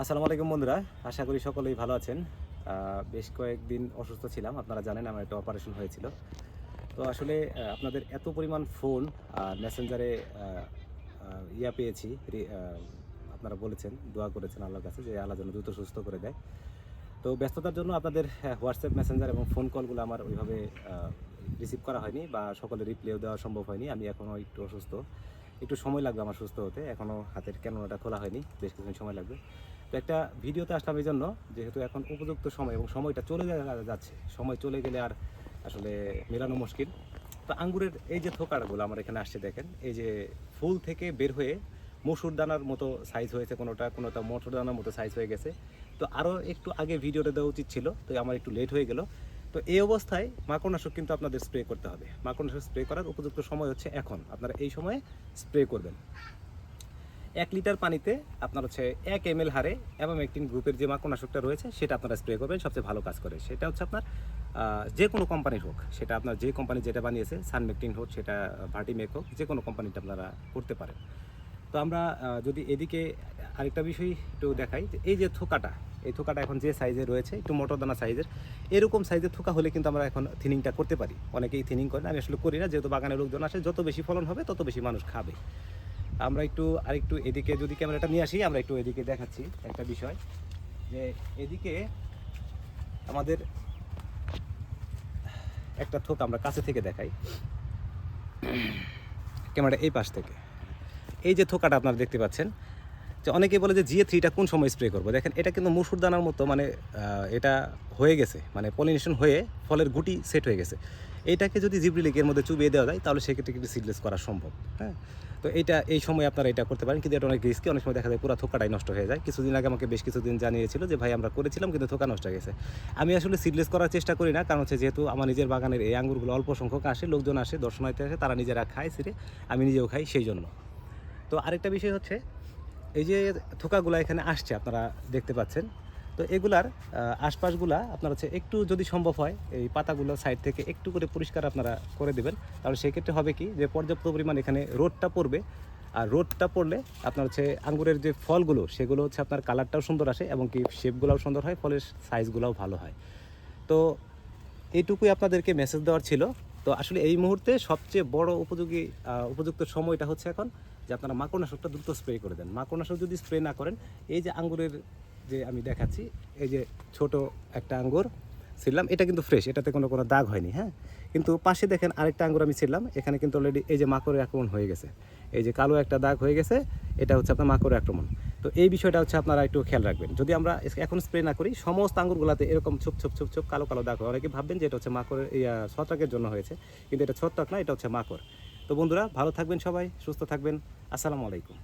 আসসালামু আলাইকুম বন্ধুরা, আশা করি সকলেই ভালো আছেন। বেশ কয়েকদিন অসুস্থ ছিলাম, আপনারা জানেন আমার একটা অপারেশন হয়েছিল। তো আসলে আপনাদের এত পরিমাণ ফোন আর মেসেঞ্জারে ইয়া পেয়েছি আপনারা বলেছেন, দোয়া করেছেন আল্লাহর কাছে যে আল্লাহ যেন দ্রুত সুস্থ করে দেয়। তো ব্যস্ততার জন্য আপনাদের হোয়াটসঅ্যাপ মেসেঞ্জার এবং ফোন কলগুলো আমার ওইভাবে রিসিভ করা হয়নি বা সকলে রিপ্লেও দেওয়া সম্ভব হয়নি। আমি এখনও একটু অসুস্থ। একটু সময় লাগবে আমার সুস্থ হতে। এখনও হাতের ক্যামেরাটা খোলা হয়নি, বেশ কিছুদিন সময় লাগবে। তো একটা ভিডিওতে আসলাম এই জন্য যেহেতু এখন উপযুক্ত সময় এবং সময়টা চলে যাচ্ছে। সময় চলে গেলে আর আসলে মেলানো মুশকিল। তো আঙ্গুরের এই যে থোকারগুলো আমার এখানে আসছে দেখেন, এই যে ফুল থেকে বের হয়ে মসুর দানার মতো সাইজ হয়েছে কোনোটা কোনোটা মটর দানার মতো সাইজ হয়ে গেছে। তো আরও একটু আগে ভিডিওটা দেওয়া উচিত ছিল, তো আমার একটু লেট হয়ে গেল। তো এই অবস্থায় মাকড়নাশক কিন্তু আপনাদের স্প্রে করতে হবে। মাকড়নাশক স্প্রে করার উপযুক্ত সময় হচ্ছে এখন। আপনারা এই সময়ে স্প্রে করবেন। এক লিটার পানিতে আপনার হচ্ছে এক এম এল হারে এবং একটিন গ্রুপের যে মাকড়নাশকটা রয়েছে, সেটা আপনারা স্প্রে করবেন। সবচেয়ে ভালো কাজ করে। সেটা হচ্ছে আপনার যে কোনো কোম্পানির হোক, সেটা আপনার যে কোম্পানি যেটা বানিয়েছে সানমেকটিন হোক, সেটা ভার্টিমেক হোক, যে কোনো কোম্পানিটা আপনারা করতে পারেন। তো আমরা যদি এদিকে আরেকটা বিষয় একটু দেখাই, যে এই যে থোকাটা, এই থোকাটা এখন যে সাইজে রয়েছে, একটু মোটর দানা সাইজের এরকম সাইজের থোকা হলে কিন্তু আমরা এখন থিনিংটা করতে পারি। অনেকেই থিনিং করেন আমি আসলে করি না, যেহেতু বাগানের লোকজন আসে, যত বেশি ফলন হবে, তত বেশি মানুষ খাবে। আমরা একটু আরেকটু এদিকে, যদি ক্যামেরাটা নিয়ে আসি, আমরা একটু এদিকে দেখাচ্ছি একটা বিষয় যে এদিকে আমাদের একটা থোক আমরা কাছে থেকে দেখাই। ক্যামেরাটা এই পাশ থেকে। এই যে থোকাটা আপনারা দেখতে পাচ্ছেন যে অনেকেই বলে যে জিএ থ্রিটা কোন সময় স্প্রে করব? দেখেন, এটা কিন্তু মুসুর দানার মতো মানে এটা হয়ে গেছে মানে পলিনেশন হয়ে ফলের গুটি সেট হয়ে গেছে। এটাকে যদি জিব্রিলিকের মধ্যে চুবিয়ে দেওয়া যায়, তাহলে সেক্ষেত্রে কিন্তু সিডলেস করা সম্ভব হ্যাঁ? তো এটা, এই সময় আপনারা এটা করতে পারেন, কিন্তু এটা অনেক রিস্কি অনেক সময় দেখা যায় পুরো থোকাটাই নষ্ট হয়ে যায়। কিছুদিন আগে আমাকে বেশ কিছুদিন জানিয়েছিল যে, ভাই, আমরা করেছিলাম, কিন্তু থোকা নষ্ট হয়ে গেছে। আমি আসলে সিডলেস করার চেষ্টা করি না, কারণ হচ্ছে যেহেতু আমার নিজের বাগানের এই আঙ্গুরগুলো অল্প সংখ্যক আসে, লোকজন আসে, দর্শনার্থী আসে, তারা নিজেরা খায় সিরে আমি নিজেও খাই সেই জন্য তো আরেকটা বিষয় হচ্ছে এই যে থোকাগুলা এখানে আসছে, আপনারা দেখতে পাচ্ছেন। তো এগুলার আশপাশগুলা আপনার হচ্ছে একটু যদি সম্ভব হয়, এই পাতাগুলো সাইড থেকে একটু করে পরিষ্কার আপনারা করে দেবেন। তাহলে সেক্ষেত্রে হবে কি যে পর্যাপ্ত পরিমাণ এখানে রোদটা পড়বে। আর রোদটা পড়লে আপনার হচ্ছে আঙ্গুরের যে ফলগুলো, সেগুলো হচ্ছে আপনার কালারটাও সুন্দর আসে এবং কি শেপগুলোও সুন্দর হয়, ফলের সাইজগুলোও ভালো হয়। তো এইটুকুই আপনাদেরকে মেসেজ দেওয়ার ছিল। তো আসলে এই মুহূর্তে সবচেয়ে বড় উপযোগী উপযুক্ত সময়টা হচ্ছে এখন। যে আপনারা মাকড়নাশকটা দ্রুত স্প্রে করে দেন। মাকড়নাশক যদি স্প্রে না করেন, এই যে আঙ্গুরের যে আমি দেখাচ্ছি, এই যে ছোট একটা আঙ্গুর ছিলাম এটা কিন্তু ফ্রেশ এটাতে কোনো কোনো দাগ হয়নি হ্যাঁ? কিন্তু পাশে দেখেন আরেকটা আঙ্গুর আমি ছিলাম এখানে কিন্তু অলরেডি এই যে মাকড়ের আক্রমণ হয়ে গেছে। এই যে কালো একটা দাগ হয়ে গেছে, এটা হচ্ছে আপনার মাকড়ের আক্রমণ। তো এই বিষয়টা হচ্ছে আপনারা একটু খেয়াল রাখবেন। যদি আমরা এখন স্প্রে না করি, সমস্ত আঙ্গুরগুলোতে এরকম ছোপ ছোপ ছোপ ছোপ কালো কালো দাগ হয়। অনেকে ভাববেন যে এটা হচ্ছে মাকড়ের ছত্রাকের জন্য হয়েছে, কিন্তু এটা ছত্রাক না, এটা হচ্ছে মাকড়। তো বন্ধুরা ভালো থাকবেন সবাই সুস্থ থাকবেন। আসসালামু আলাইকুম।